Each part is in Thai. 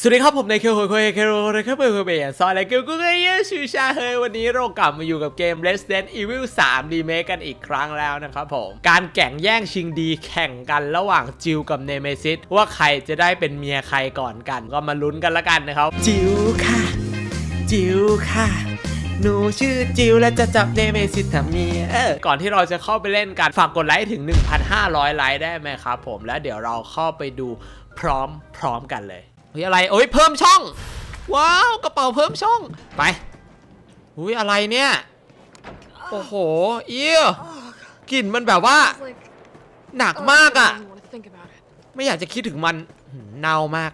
สวัสดีครับผมในเคโฮโคเฮเคโรนะครับเบอร์เบย์ซอยและเกลกูเกย์ชูชาเฮยวันนี้เรากลับมาอยู่กับเกม Resident Evil 3 Remake กันอีกครั้งแล้วนะครับผม การแข่งแย่งชิงดีแข่งกันระหว่างจิวกับเนเมซิสว่าใครจะได้เป็นเมียใครก่อนกัน ก็มาลุ้นกันละกันนะครับ จิวค่ะ จิวค่ะหนูชื่อจิวและจะจับเนเมซิสทำเมียเออก่อนที่เราจะเข้าไปเล่นกันฝากกดไลค์ถึง 1,500 ไลค์ได้ไหมครับผมแล้วเดี๋ยวเราเข้าไปดูพร้อมพร้อมกันเลย เฮ้ยอะไรเอ้ยเพิ่มช่อง ว้าวกระเป๋าเพิ่มช่องไปอุ้ยอะไรเนี่ยโอ้โหเอี้ยกลิ่นมันแบบว่า หนักมากอะไม่อยากจะคิดถึงมันหืมเน่ามาก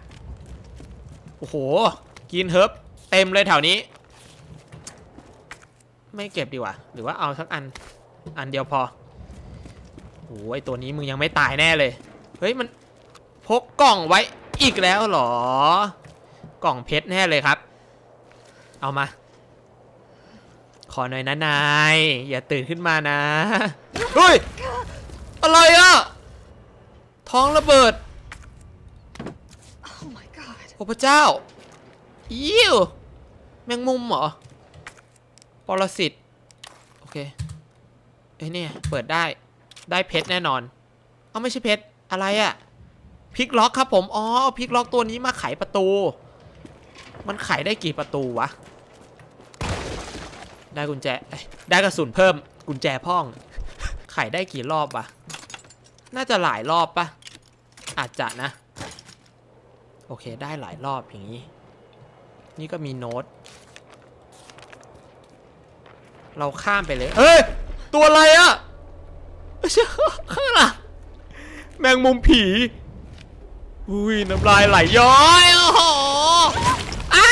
โอ้โห กินเฮิร์บเต็มเลยแถวนี้ ไม่เก็บดีกว่า หรือว่าเอาสักอัน อันเดียวพอโอ้ยตัวนี้มึงยังไม่ตายแน่เลย เฮ้ยมันพกกล่องไว้ อีกแล้วเหรอ กล่องเพชรแน่เลยครับ เอามา ขอหน่อยนะนาย อย่าตื่นขึ้นมานะเฮ้ยอะไรอะท้องระเบิด Oh my god. โอ้พระเจ้าอิ้วแมงมุมเหรอปรสิต โอเคเอ้ยเนี่ย เปิดได้ ได้เพชรแน่นอน เอาไม่ใช่เพชร อะไรอะ พลิกล็อกครับผมอ๋อพลิกล็อกตัวนี้มาไขประตู มันไขได้กี่ประตูวะ ได้กุญแจได้กระสุนเพิ่มกุญแจพ่อง ไขได้กี่รอบวะน่าจะหลายรอบปะอาจจะนะ โอเคได้หลายรอบอย่างนี้ นี่ก็มีโน้ต เราข้ามไปเลย เฮ้ย ตัวอะไรอะเชื่อข้างหลังแมงมุมผี อุ้ยน้ำลายไหลย้อยโอ้โหอ้า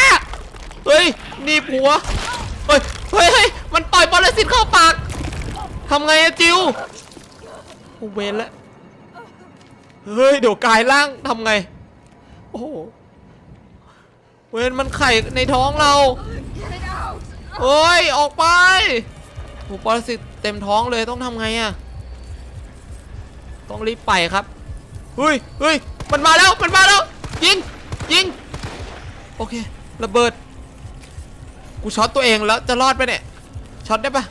เฮ้ยนี่ผัวเฮ้ยเฮ้ยเฮ้ยมันปล่อยปรสิตเข้าปากทำไงอะจิวโอเวนแล้วเฮ้ยเดี๋ยวกายร่างทำไง โอ้โหเวนมันไข่ในท้องเรา Get it out! โอ้ยออกไปโอ้ปรสิตเต็มท้องเลยต้องทำไงอะต้องรีบไปครับเฮ้ยเฮ้ย มันมาแล้ว มันมาแล้ว ยิง ยิง โอเค ระเบิด กูช็อตตัวเองแล้วจะรอดไปเนี่ย ช็อตได้ปะ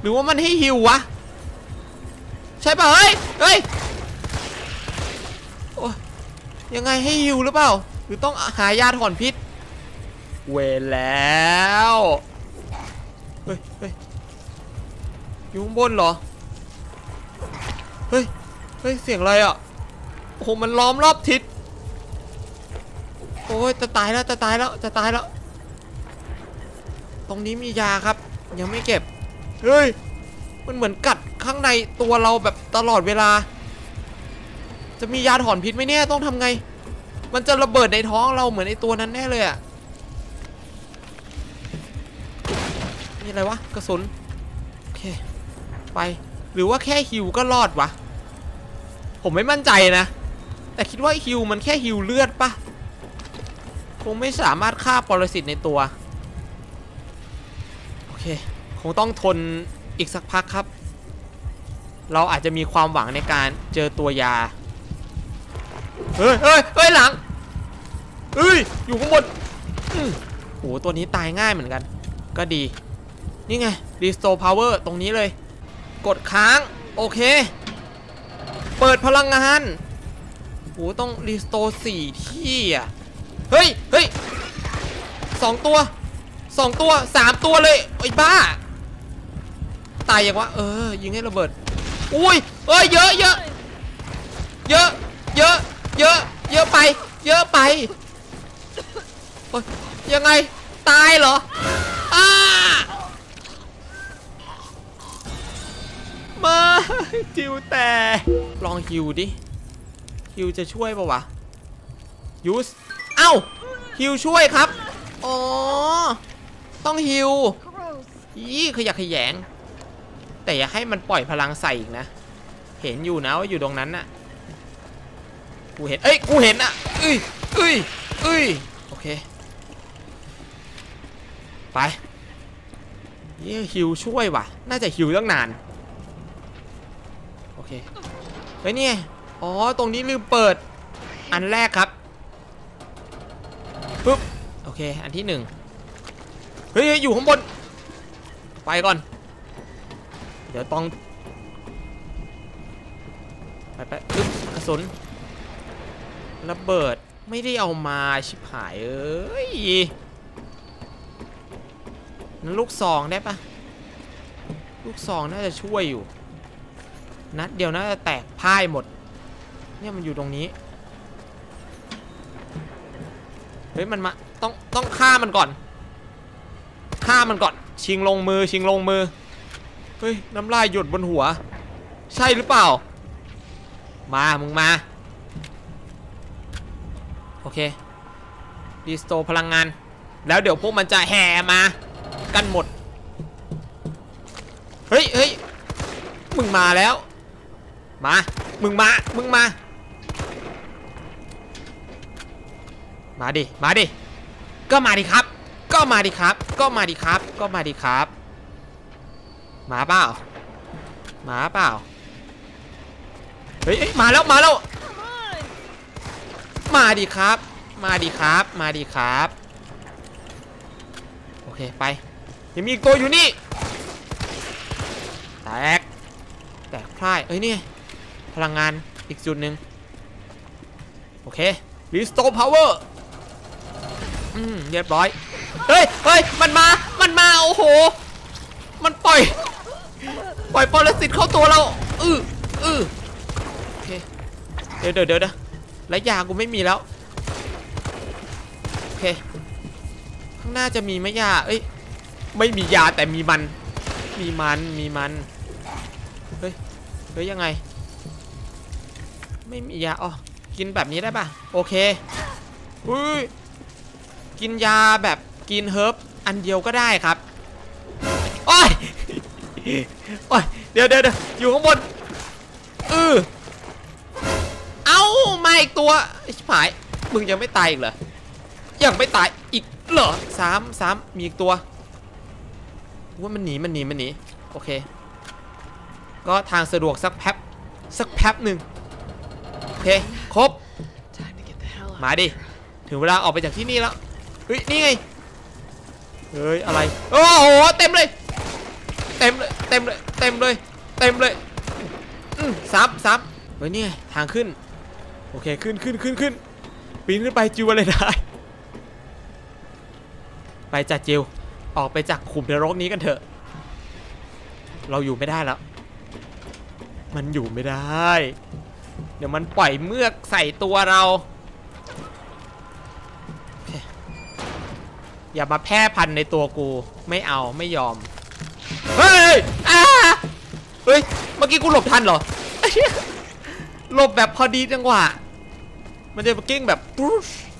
หรือว่ามันให้ฮิววะ ใช่ปะเฮ้ย เฮ้ย โอ้ยยังไงให้ฮิวหรือเปล่า หรือต้องหายาถอนพิษ เวแล้ว เฮ้ยเฮ้ยอยู่ข้างบนเหรอ เฮ้ย เฮ้ย เสียงอะไรอะ โอ้โหมันล้อมรอบทิศโอ้ยจะตายแล้วจะตายแล้วจะตายแล้ว ตรงนี้มียาครับ ยังไม่เก็บเฮ้ยมันเหมือนกัดข้างในตัวเราแบบตลอดเวลา จะมียาถอนพิษไหมเนี่ยต้องทำไง มันจะระเบิดในท้องเราเหมือนไอตัวนั้นแน่เลยอะนี่อะไรวะกระสุนโอเคไปหรือว่าแค่ฮิวก็รอดวะผมไม่มั่นใจนะ แต่คิดว่าฮิวมันแค่ฮิวเลือดปะคงไม่สามารถฆ่าปรสิตในตัว โอเค คงต้องทนอีกสักพักครับ เราอาจจะมีความหวังในการเจอตัวยา เฮ้ยเฮ้ยเฮ้ยหลังเฮ้ย อยู่ข้างบนโอืมโหตัวนี้ตายง่ายเหมือนกัน ก็ดี นี่ไง Restore Power ตรงนี้เลย กดค้าง โอเค เปิดพลังงาน ต้อง Restore 4ที่อะ เฮ้ยเฮ้ยสองตัวสองตัวสามตัวเลยไอ้บ้า ตายยังวะ เออ ยิงให้ระเบิด อุ้ยเอ้ยเยอะเยอะเยอะเยอะเยอะเยอะไป เยอะไปยยังไง ตายเหรออ้ามาจิวแต่ลองฮิวดิ ฮิวจะช่วยปะวะยูสเอ้าฮิวช่วยครับ อ๋อ ต้องฮิวยี่ขยักขยง แต่อย่าให้มันปล่อยพลังใส่อีกนะ เห็นอยู่นะว่าอยู่ตรงนั้นน่ะ กูเห็น เอ้ย กูเห็นอะเอ้ยเอ้ยเอ้ยโอเค ไปยี่ฮิวช่วยว่ะ น่าจะฮิวตั้งนาน โอเคเฮ้ยนี่ อ๋อ ตรงนี้ลืมเปิด อันแรกครับ ปึ๊บ โอเค อันที่หนึ่งเฮ้ย อยู่ข้างบน ไปก่อน เดี๋ยวต้อง ไปไปปึ๊บกระสุน ระเบิด ไม่ได้เอามาชิบหายเอ้ยนั้นลูกซองได้ปะลูกซองน่าจะช่วยอยู่ นัดเดียวน่าจะแตกพ่ายหมด เนี่ยมันอยู่ตรงนี้ เฮ้ยมันมาต้องต้องฆ่ามันก่อน ฆ่ามันก่อน ชิงลงมือชิงลงมือ เฮ้ยน้ำลายหยดบนหัว ใช่หรือเปล่า มา มึงมา โอเคดีสโตพลังงาน แล้วเดี๋ยวพวกมันจะแห่มา กันหมด เฮ้ยเฮ้ยมึงมาแล้ว มา มึงมา มึงมา มาดิ มาดิ ก็มาดิครับ ก็มาดิครับ ก็มาดิครับ ก็มาดิครับ มาเปล่า มาเปล่า เฮ้ยมาแล้ว มาแล้ว มาดิครับ มาดิครับ มาดิครับ โอเคไปยังมีอีกตัวอยู่นี่ แตก แตกพร่าย เอ้ยนี่พลังงานอีกจุดหนึ่งโอเค Restore Power อื มเรียบร้อย เฮ้ยเฮ้ยมันมา มันมา โอ้โห มันปล่อย ปล่อยปรสิตเข้าตัวเรา อืออือโอเค เดี๋ยวเดี๋ยวเดี๋ยวเดี๋ยวและยากูไม่มีแล้ว โอเค ข้างหน้าจะมีไหมยา เอ้ย ไม่มียาแต่มีมัน มีมัน มีมัน เฮ้ย เฮ้ยยังไง ไม่มียา อ๋อ กินแบบนี้ได้ป่ะ โอเค อุ้ย กินยาแบบกินเฮิร์บอันเดียวก็ได้ครับโอ้ยโอ้ยเดี๋ยวเดี๋ยวเดี๋ยวอยู่ข้างบนอือเอ้ามาอีกตัวไอ้ชิบหายมึงยังไม่ตายอีกเหรอยังไม่ตายอีกเหรอสามสามมีอีกตัวว่ามันหนีมันหนีมันหนีโอเค ก็ทางสะดวกสักแป๊บสักแป๊บหนึ่งโอเคครบ Time to get the hell out. มาดิถึงเวลาออกไปจากที่นี่แล้วเฮ้ยนี่ไงเฮ้ยอะไรโอ้โหเต็มเลยเต็มเลยเต็มเลยเต็มเลยเต็มเลยซ้ำซ้ำเฮ้ยนี่ไงทางขึ้นโอเคขึ้นขึ้นขึ้นขึ้นปีนขึ้นไปจิวอะไรได้ไปจากจิวออกไปจากขุมนรกนี้กันเถอะ เราอยู่ไม่ได้แล้ว มันอยู่ไม่ได้ เดี๋ยวมันปล่อยเมือกใส่ตัวเรา อย่ามาแพร่พันในตัวกูไม่เอาไม่ยอม เฮ้ยอ่าเฮ้ย เมื่อกี้กูหลบทันเหรอ หลบแบบพอดีจังหวะ มันจะมากิ้งแบบ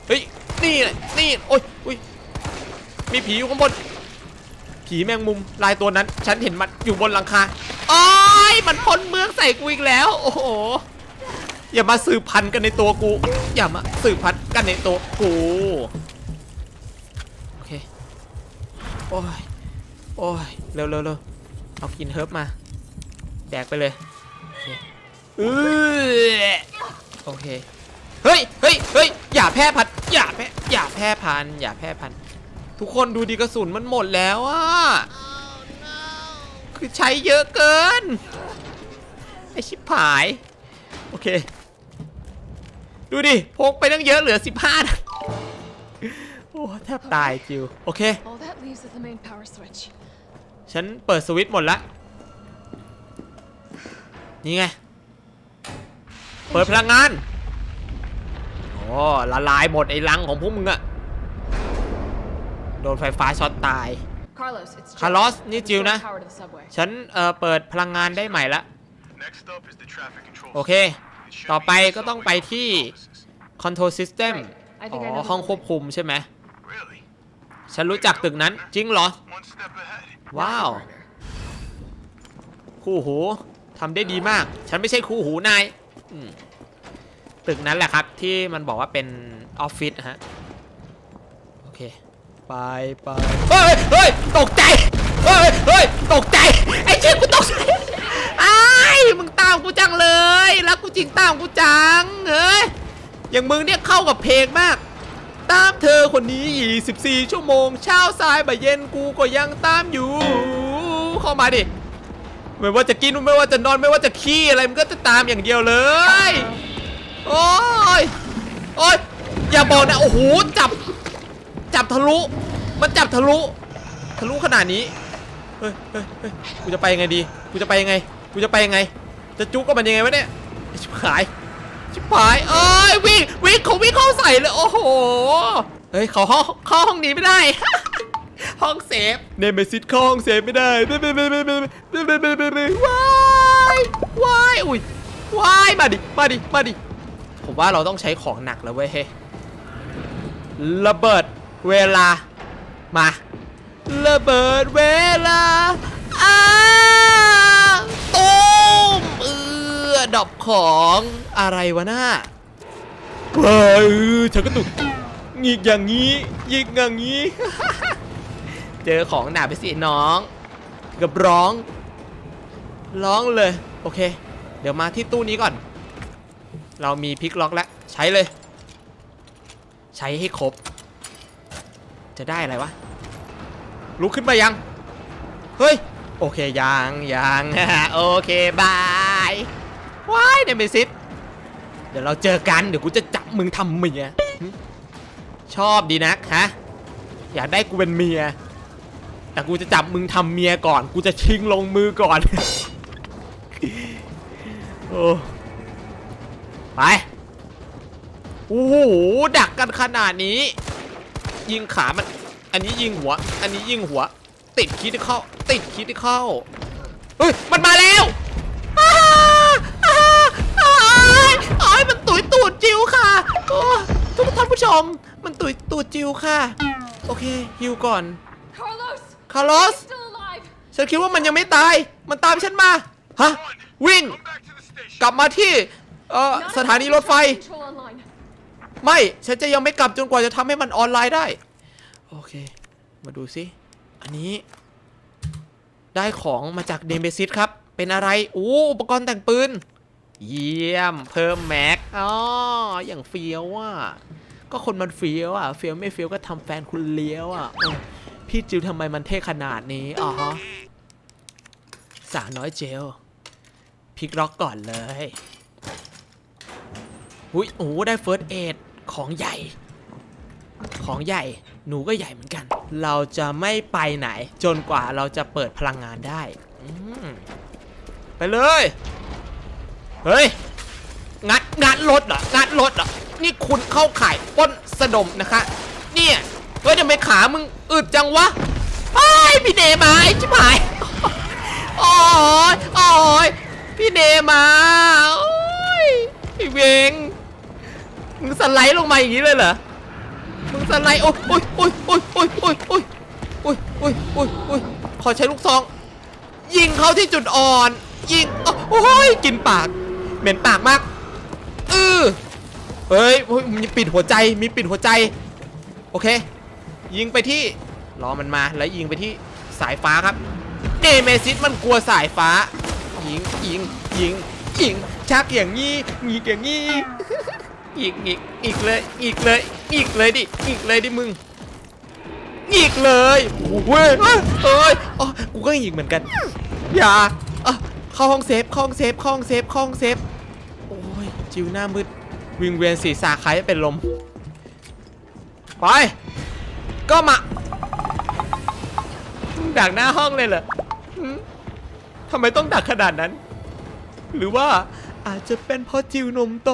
เฮ้ย นี่นี่โอ้ยอุ้ยมีผีอยู่ข้างบน ผีแมงมุมลายตัวนั้น ฉันเห็นมันอยู่บนหลังคาโอ้ยมันพ่นเมืองใส่กูอีกแล้ว โอ้โห อย่ามาสืบพันธุ์กันในตัวกู อย่ามาสืบพันธุ์กันในตัวกู โอ้ย โอ้ย เร็วเร็วเร็วเอากินเฮิร์บมา แดกไปเลยโอเคเออโอเค เฮ้ยเฮ้ยเฮ้ยอย่าแพร่พันธุ์อย่าแพร่อย่าแพร่พันธุ์อย่าแพร่พันธุ์ทุกคนดูดีกระสุนมันหมดแล้วอะคือใช้เยอะเกิน ไอชิบหาย โอเค ดูดิ พกไปตั้งเยอะเหลือ 15นะ โอ้แทบตายจิวโอเค All that leaves is the main power switch. ฉันเปิดสวิตช์หมดละ นี่ไง เปิดพลังงาน โอ้ละลายหมดไอ้ลังของพวกมึงอะโดนไฟฟ้าช็อตตาย Carlos, it's Jill. Carlos, นี่จิว Restore นะ power to the subway. ฉันเอ่อเปิดพลังงานได้ใหม่ละ Next up is the traffic control โอเค system. It should ต่อ be ไป in ก็ต้อง subway ไปที่ offices. Control System Right. I อ๋ think I อ know the ห้องควบ building. คุมใช่ไหม Really? ฉันรู้จักตึกนั้นจริงเหรอ One step ahead. ว้าว Burner. คู่หูทำได้ดีมาก ฉันไม่ใช่คู่หูนายอืมตึกนั้นแหละครับที่มันบอกว่าเป็นออฟฟิศฮะโอเคไปไปเฮ้ยเฮ้ยตกใจเฮ้ยเฮ้ยตกใจไอ้เชี่ยกูตกใจไอ้ายมึงตามกูจังเลยแล้วกูจริงตามกูจังเฮ้ยอย่างมึงเนี่ยเข้ากับเพลงมาก ตามเธอคนนี้ 24 ชั่วโมง เช้าสายบ่ายเย็นกูก็ยังตามอยู่ เข้ามาดิ ไม่ว่าจะกินไม่ว่าจะนอนไม่ว่าจะขี้อะไรมันก็จะตามอย่างเดียวเลย โอ้ย โอ้ย อย่าบอกนะ โอ้โห จับ จับทะลุ มันจับทะลุ ทะลุขนาดนี้ เฮ้ยเฮ้ยเฮ้ยกูจะไปยังไงดี กูจะไปยังไง กูจะไปยังไง จะจุกกับมันยังไงวะเนี่ย ชิบหาย ชิบหายเอ้ยวิ่งวิ่งเขาวิ่งเข้าใส่เลย โอ้โห เฮ้ยเขาห้องเข้าห้องนี้ไม่ได้ ห้องเซฟเนมเมซิสเข้าห้องเซฟไม่ได้เบ้เบ้เบ้เบ้เบ้เบ้เบ้เบ้เบ้เบ้ว้ายว้ายอุ้ยว้ายมาดิมาดิมาดิผมว่าเราต้องใช้ของหนักแล้วเว้ยเฮ้ระเบิดเวลามาระเบิดเวลาอ้าตูมเออดอบของ อะไรวะน่าเฮ้ยเออฉันก็ตุกยิกอย่างนี้ยิกอย่างนี้ เจอของหนาไปสิน้องเกับร้อง ร้องเลย โอเค เดี๋ยวมาที่ตู้นี้ก่อน เรามีพลิกล็อกแล้ว ใช้เลย ใช้ให้ครบ จะได้อะไรวะ ลุกขึ้นมายัง เฮ้ย โอเคยังยังโอเค บายว้ายเดมิซิส เดี๋ยวเราเจอกันเดี๋ยวกูจะจับมึงทำเมียชอบดีนักฮะอยากได้กูเป็นเมีย แต่กูจะจับมึงทำเมียก่อน กูจะชิงลงมือก่อนโอ้ไปโอ้โหดักกันขนาดนี้ ยิงขามัน อันนี้ยิงหัว อันนี้ยิงหัว ติดคิดเข้า ติดคิดเข้าเฮ้ยมันมาแล้ว ดจิวค่ะโอ้ทุกท่านผู้ชม มันตุยตูดจิวค่ะ โอเคฮิวก่อน Carlos! คาร์ลอส Still alive! ฉันคิดว่ามันยังไม่ตาย มันตามฉันมา ฮะ วิ่ง Come back to the station. กลับมาที่ เอ่อ Not สถานีรถไฟ traffic Control online. ไม่ ฉันจะยังไม่กลับจนกว่าจะทำให้มันออนไลน์ได้ โอเค มาดูสิอันนี้ ได้ของมาจากเดมเบซิสครับ เป็นอะไร โอ้อุปกรณ์แต่งปืน เยี่ยม เพิ่มแม็กอ๋ออย่างเฟี้ยวอะก็คนมันเฟี้ยวอะเฟี้ยวไม่เฟี้ยวก็ทำแฟนคุณเลี้ยวอะพี่จิวทำไมมันเท่ขนาดนี้อ๋อฮะสาวน้อยเจลพิกล็อกก่อนเลยอุ้ยโอ้ได้เฟิร์สเอดของใหญ่ ของใหญ่ หนูก็ใหญ่เหมือนกัน เราจะไม่ไปไหน จนกว่าเราจะเปิดพลังงานได้ ไปเลย เฮ้ย งัดงัดรถเหรอ งัดรถเหรอ นี่คุณเข้าข่ายปล้นสะดมนะคะ เนี่ย เฮ้ยทำไมขามึงอึดจังวะไอ้พี่เนมาไอ้ชิบหายโอ้ยโอ้ยพี่เนมาโอ้ยพี่เวงมึงสไลด์ลงมาอย่างนี้เลยเหรอ มึงสไลด์โอ้ยโอ้ยโอ้ยโอ้ยโอ้ยโอ้ยโอ้ยโอ้ยโอ้ยโอ้ยโอ้ยขอใช้ลูกซอง ยิงเขาที่จุดอ่อน ยิง โอ้ยกินปาก เหม็นปากมากเออเฮ้ยมีปิดหัวใจมีปิดหัวใจ โอเค ยิงไปที่รอมันมาแล้วยิงไปที่สายฟ้าครับเนเมซิสมันกลัวสายฟ้า ยิงยิงยิงยิงชักอย่างงี้งีกอย่างงี้อีกอีกอีกเลยอีกเลยอีกเลยดิอีกเลยดิมึงอีกเลยโอ้ยเอ้ยเอ้ยอ๋อกูก็อีกเหมือนกัน อย่าอะเข้าห้องเซฟเข้าห้องเซฟเข้าห้องเซฟเข้าห้องเซฟ จิวหน้ามืดวิงเวียนศีรษะคล้ายเป็นลม ไป ก็มาดักหน้าห้องเลยเหรอทำไมต้องดักขนาดนั้น หรือว่าอาจจะเป็นเพราะจิวนมโต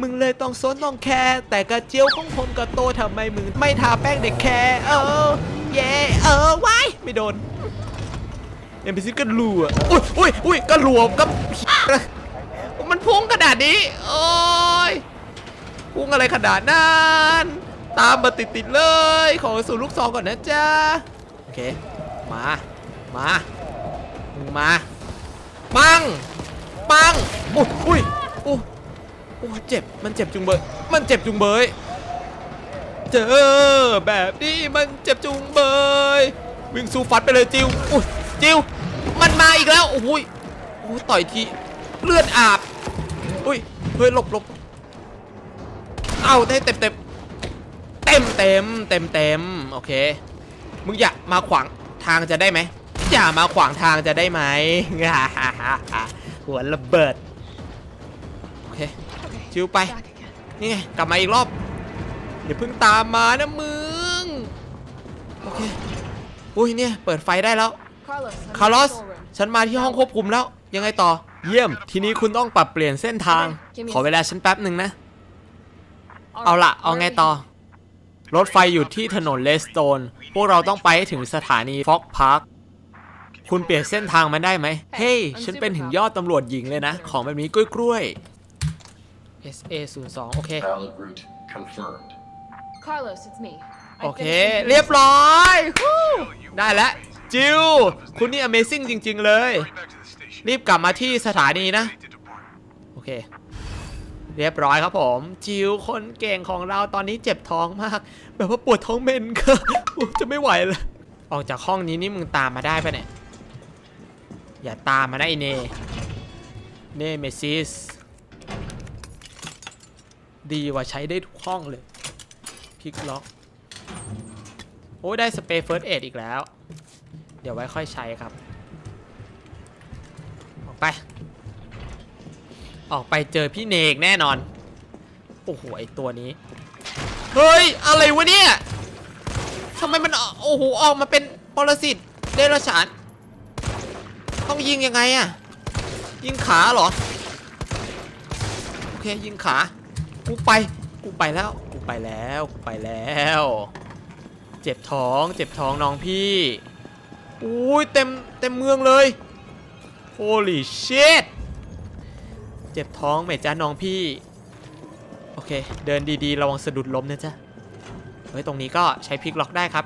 มึงเลยต้องซนต้องแคร์แต่กระเจียวของผมก็โตทำไมมึงไม่ทาแป้งเด็กแคร์เออเย่เออไว้ไม่โดนเอ็มพีซีก็รัวอุ้ยอุ้ยอุ้ยก็รัวก็ มันพุ่งขนาดนี้ โอ้ย พุ่งอะไรขนาดนั้น ตามมาติดติดๆเลย ขอสู่ลูกซองก่อนนะจ๊ะ โอเค มา มามึงมา ปัง ปังอุ้ยอุ้ยโอ้โอ้เจ็บ มันเจ็บจุงเบย มันเจ็บจุงเบย เจอแบบนี้มันเจ็บจุงเบย วิ่งสู้ฟัดไปเลยจิวอุ้ยจิวมันมาอีกแล้ว โอ้ยโอ้ยต่อยทีเลือดอาบ ฮ้ยหลบหลบเอาได้เต็มเต็มเต็มเต็มเต็มเต็มโอเค มึงอย่ามาขวางทางจะได้ไหมอย่ามาขวางทางจะได้ไหมหัวระเบิดโอเคชิวไปนี่ไงกลับมาอีกรอบอย่าเพิ่งตามมานะมึงโอเคอุ้ยเนี่ยเปิดไฟได้แล้วคาร์ลอสฉันมาที่ห้องควบคุมแล้วยังไงต่อ เยี่ยม ทีนี้คุณต้องปรับเปลี่ยนเส้นทาง ขอเวลาฉันแป๊บหนึ่งนะ All เอา right, ละเอาไง where are we ต่อ headed? รถไฟอยู่ที่ถนนเลสโตน พวกเราต้องไปให้ถึงสถานีฟ็อกพาร์ค คุณเปลี่ยนเส้นทางมาได้ไหม เฮ้ย ฉันเป็นถึงยอดตำรวจหญิงเลยนะ ของแบบนี้กล้วยๆ SA 0 2โอเค Valid route confirmed. Carlos, it's me. I โอเค finished the เรียบ business. ร้อยฮู้ได้แล้ว จิว คุณนี่ Amazing จริง ๆ เลย รีบกลับมาที่สถานีนะ โอเค เรียบร้อยครับผม จิวคนเก่งของเราตอนนี้เจ็บท้องมาก แบบว่าปวดท้องเมนค่ะโอ้จะไม่ไหวเลยออกจากห้องนี้นี่มึงตามมาได้ปะเนี่ย อย่าตามมานะไอเนเนเมซิสดีว่าใช้ได้ทุกห้องเลยพลิกล็อก โอ้ได้สเปรย์เฟิร์สเอดอีกแล้ว เดี๋ยวไว้ค่อยใช้ครับ ไป ออกไปเจอพี่เนกแน่นอน โอ้โหไอตัวนี้ เฮ้ย อะไรวะเนี่ยทำไมมันโอ้โหออกมาเป็นปรสิตเดรัจฉานต้องยิงยังไงอะยิงขาเหรอ โอเคยิงขา กูไป กูไปแล้ว กูไปแล้ว กูไปแล้ว เจ็บท้อง เจ็บท้องน้องพี่ อุ้ยเต็มเต็มเมืองเลย holy shit เจ็บท้องไหมจ้าน้องพี่ โอเค เดินดีๆ ระวังสะดุดล้มนะจ๊ะ เฮ้ย ตรงนี้ก็ใช้พลิกล็อกได้ครับ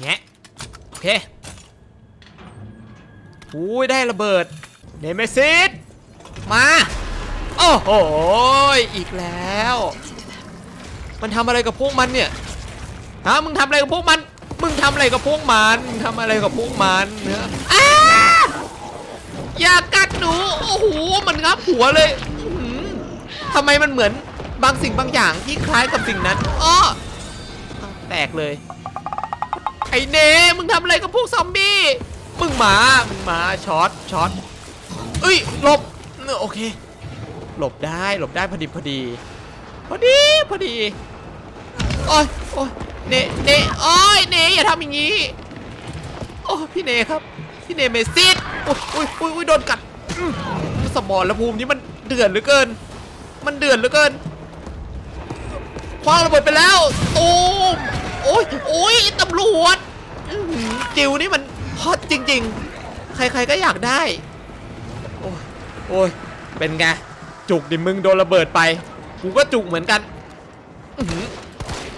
แงะโอเคอุ้ยได้ระเบิด เนเมซิสมา โอ้โห อีกแล้ว มันทำอะไรกับพวกมันเนี่ยฮะมึงทำอะไรกับพวกมัน มึงทำอะไรกับพวกมันมึงทำอะไรกับพวกมันเนื้ออ้าอย่ากัดหนู โอ้โห มันงับหัวเลยอื้อหือทำไมมันเหมือนบางสิ่งบางอย่างที่คล้ายกับสิ่งนั้นอ้ออ้าวแตกเลย ไอเนมึงทำอะไรกับพวกซอมบี้ มึงมา มึงมาช็อต ช็อตเอ้ย หลบเออโอเค หลบได้ หลบได้พอดีพอดี พอดี พอดี โอ้ยโอ้ย เนเนโอ้ยเนอย่าทำอย่างนี้ โอ้พี่เนครับ พี่เนเมซิสโอ้ยโอ้ยอ้ยโอ้ยโดนกัดอือสมรภูมินี้มันเดือดเหลือเกิน มันเดือดเหลือเกินคว้างระเบิดไปแล้วตูมโอ้ยโอ้ยตำรวจอือจิวนี่มันฮอตจริง ๆ ใครๆก็อยากได้ โอ้ยโอ้ยเป็นไง จุกดิมึงโดนระเบิดไป กูก็จุกเหมือนกัน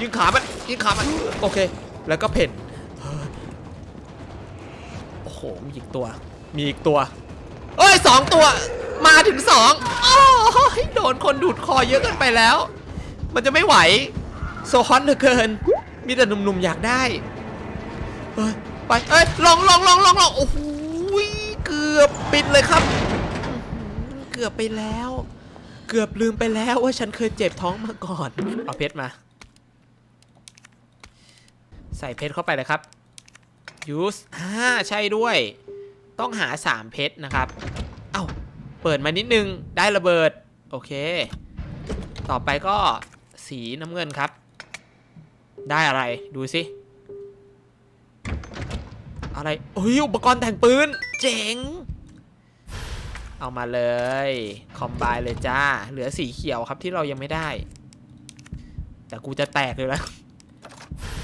ยิงขามันยิงขามันโอเค แล้วก็เพ่นเฮ้ยโอ้โหมีอีกตัว มีอีกตัวเอ้ยสองตัวมาถึงสองโอ้ยโดนคนดูดคอเยอะเกินไปแล้ว มันจะไม่ไหวโซฮอนเหลือเกิน มีแต่หนุ่มๆอยากได้เฮ้ยไปเอ้ยลองลองลองลองลองโอ้โหเกือบปิดเลยครับอื้อหือเกือบไปแล้ว เกือบลืมไปแล้วว่าฉันเคยเจ็บท้องมาก่อน เอาเพชรมา ใส่เพชรเข้าไปเลยครับยูสอ่าใช่ด้วย ต้องหา 3 เพชรนะครับ เอ้า เปิดมานิดนึง ได้ระเบิด โอเค ต่อไปก็สีน้ำเงินครับ ได้อะไรดูสิอะไรเฮ้ยอุปกรณ์แต่งปืน เจ๋ง เอามาเลย คอมไบเลยจ้า เหลือสีเขียวครับที่เรายังไม่ได้ แต่กูจะแตกเลยแล้ว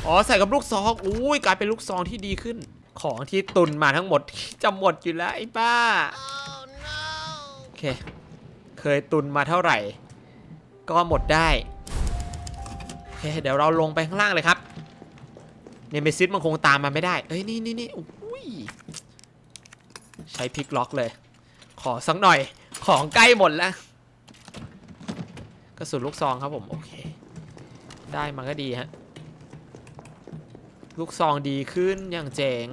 อ๋อใส่กับลูกซองอุ้ยกลายเป็นลูกซองที่ดีขึ้น ของที่ตุนมาทั้งหมดจะหมดอยู่แล้วไอ้บ้าโอเค เคยตุนมาเท่าไหร่ ก็หมดได้โอเคเดี๋ยวเราลงไปข้างล่างเลยครับเนเมซิสมันคงตามมาไม่ได้เอ้ยนี่นี่นี่อุ้ยใช้พลิกล็อกเลย ขอสักหน่อยของใกล้หมดแล้วกระสุนลูกซองครับผม โอเค ได้มาก็ดีฮะ ลูกซองดีขึ้นอย่างเจ๋ง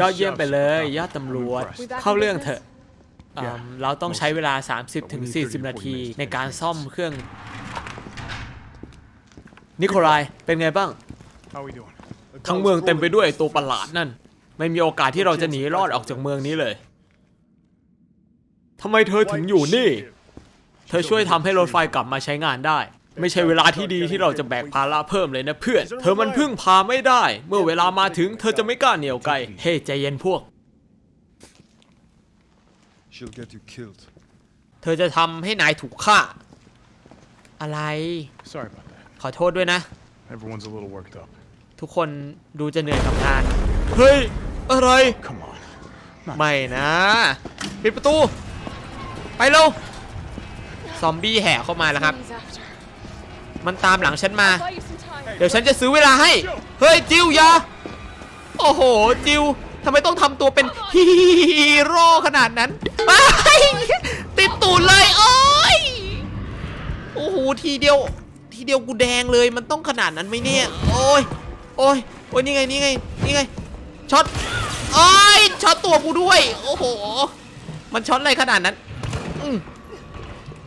ยอดเยี่ยมไปเลย ยอดตำรวจ เข้าเรื่องเถอะอืมเราต้องใช้เวลา 30-40 นาทีในการซ่อมเครื่อง นิโคลายเป็นไงบ้าง How we doing? ทั้งเมืองเต็มไปด้วยตัวประหลาดนั่น ไม่มีโอกาสที่เราจะหนีรอดออกจากเมืองนี้เลยทำไมเธอถึงอยู่นี่ เธอช่วยทำให้รถไฟกลับมาใช้งานได้ ไม่ใช่เวลาที่ดีที่เราจะแบกภาระเพิ่มเลยนะเพื่อน เธอมันพึ่งพาไม่ได้ เมื่อเวลามาถึงเธอจะไม่กล้าเหนียวไกล เฮ้ใจเย็นพวก She'll get you killed. เธอจะทำให้นายถูกฆ่า อะไร Sorry about that. ขอโทษด้วยนะ Everyone's a little worked up. ทุกคนดูจะเหนื่อยกับงาน เฮ้ย อะไร Come on. ไม่นะ ปิดประตู ไปเร็ว ซอมบี้แห่เข้ามาแล้วครับ He's after. มันตามหลังฉันมา Buy you some time. เดี๋ยวฉันจะซื้อเวลาให้ เฮ้ยจิวอยาโอ้โหจิวทำไมต้องทำตัวเป็นฮีโร่ขนาดนั้นไปติดตูดเลยโอ้ยโอ้โหทีเดียว ทีเดียวกูแดงเลยมันต้องขนาดนั้นไหมเนี่ย โอ้ยโอ้ยโอ้ยนี่ไงนี่ไงนี่ไงช็อตโอ้ยช็อตตัวกูด้วย โอ้โห มันช็อตอะไรขนาดนั้นอืม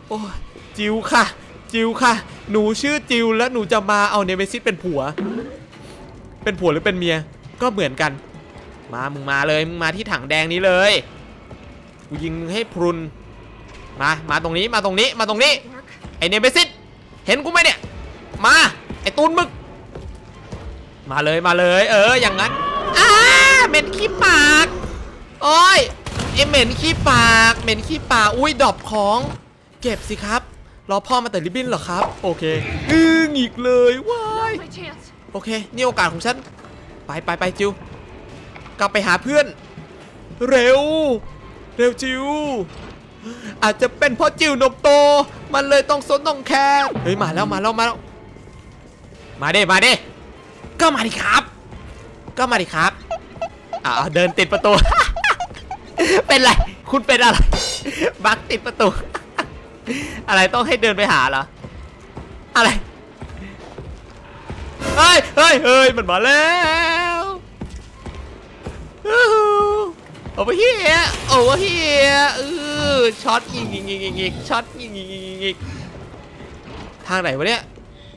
โอ้ยจิวค่ะ จิวค่ะ หนูชื่อจิวแล้วหนูจะมาเอาเนเมซิสเป็นผัว เป็นผัวหรือเป็นเมีย ก็เหมือนกัน มามึงมาเลยมึงมาที่ถังแดงนี้เลยกูยิงให้พรุนมามาตรงนี้มาตรงนี้มาตรงนี้ไอเนเมซิสเห็นกูไหมเนี่ย มาไอตูนมึกมาเลยมาเลย เอออย่างนั้นอ้าเหม็นขี้ปากโอ้ยไอเหม็นขี้ปากเหม็นขี้ปากอุ้ยดอปของ เก็บสิครับ รอพ่อมาแต่ริบบิ้นเหรอครับ โอเคอึ้งอีกเลยว้ายโอเค นี่โอกาสของฉัน ไปไปไปจิว กลับไปหาเพื่อน เร็ว เร็วจิว อาจจะเป็นเพราะจิวนมโต มันเลยต้องสนต้องแคร์เฮ้ยมาแล้วมาแล้วมาแล้ว มาเด้มาเด้ก็มาดิครับ ก็มาดิครับอ่าเดินติดประตู เป็นไร คุณเป็นอะไร บักติดประตู อะไรต้องให้เดินไปหาเหรอ อะไร เฮ้ย เฮ้ย เฮ้ย มันมาแล้วโอ้โหเฮียโอ้เฮียเออช็อตยิงยิงยิงยิงยิงช็อตยิงยิงยิงยิงยิงทางไหนวะเนี่ย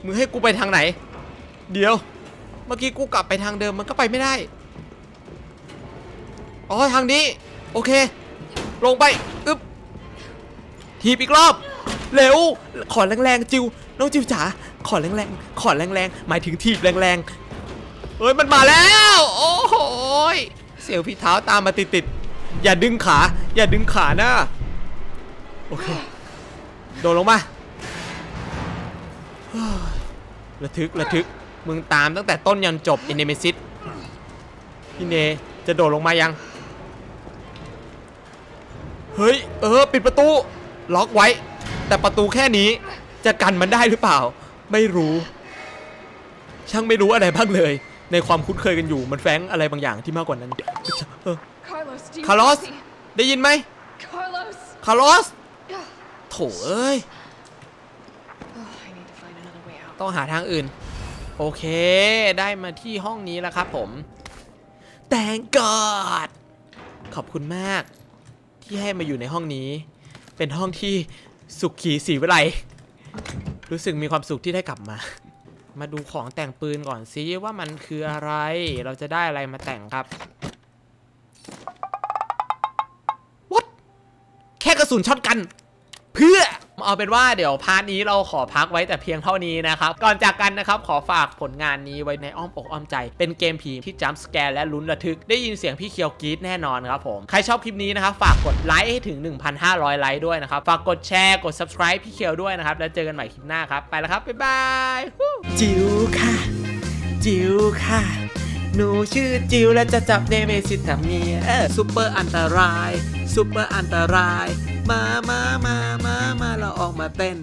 มึงให้กูไปทางไหน เดี๋ยว เมื่อกี้กูกลับไปทางเดิมมันก็ไปไม่ได้ อ๋อทางนี้ โอเค ลงไป อึ๊บ ทีบอีกรอบ เร็ว ขอแรงๆจิว น้องจิวจ๋า ขอแรงๆ ขอแรงๆ หมายถึงทีบแรงๆ เฮ้ย มันมาแล้ว โอ้โหเสียวพี่เท้าตามมาติดๆ อย่าดึงขา อย่าดึงขานะ โอเค โดดลงมาระทึกระทึก มึงตามตั้งแต่ต้นยันจบอินเนเมซิสพี่เนจะโดดลงมายัง เฮ้ย เออ ปิดประตู ล็อกไว้ แต่ประตูแค่นี้จะกันมันได้หรือเปล่า ไม่รู้ ช่างไม่รู้อะไรบ้างเลย ในความคุ้นเคยกันอยู่มันแฝงอะไรบางอย่างที่มากกว่านั้นเออ Carlos, do you คาร์ลอส see? ได้ยินไหม Carlos. คาร์ลอสโถเอ้ย Oh, I need to find another way out. ต้องหาทางอื่น โอเค ได้มาที่ห้องนี้แล้วครับผม Thank God ขอบคุณมาก ที่ให้มาอยู่ในห้องนี้ เป็นห้องที่สุขขีสีวิไลรู้สึกมีความสุขที่ได้กลับมา มาดูของแต่งปืนก่อนซิว่ามันคืออะไร เราจะได้อะไรมาแต่งครับ What แค่กระสุนช็อตกัน เพื่อ เอาเป็นว่าเดี๋ยวพาร์ทนี้เราขอพักไว้แต่เพียงเท่านี้นะครับ ก่อนจากกันนะครับ ขอฝากผลงานนี้ไว้ในอ้อมอกอ้อมใจ เป็นเกมผีที่จัมป์สแกร์และลุ้นระทึก ได้ยินเสียงพี่เคียวกรีดแน่นอนครับผม ใครชอบคลิปนี้นะครับ ฝากกดไลค์ให้ถึง 1,500 ไลค์ด้วยนะครับ ฝากกดแชร์ กด subscribe พี่เคียวด้วยนะครับ แล้วเจอกันใหม่คลิปหน้าครับ ไปแล้วครับ บ๊ายบาย จิวค่ะ จิวค่ะ หนูชื่อจิวและจะจับเนเมซิสทำเมียซูเปอร์อันตรายซูเปอร์อันตราย มามามามามาเราออกมาเต้น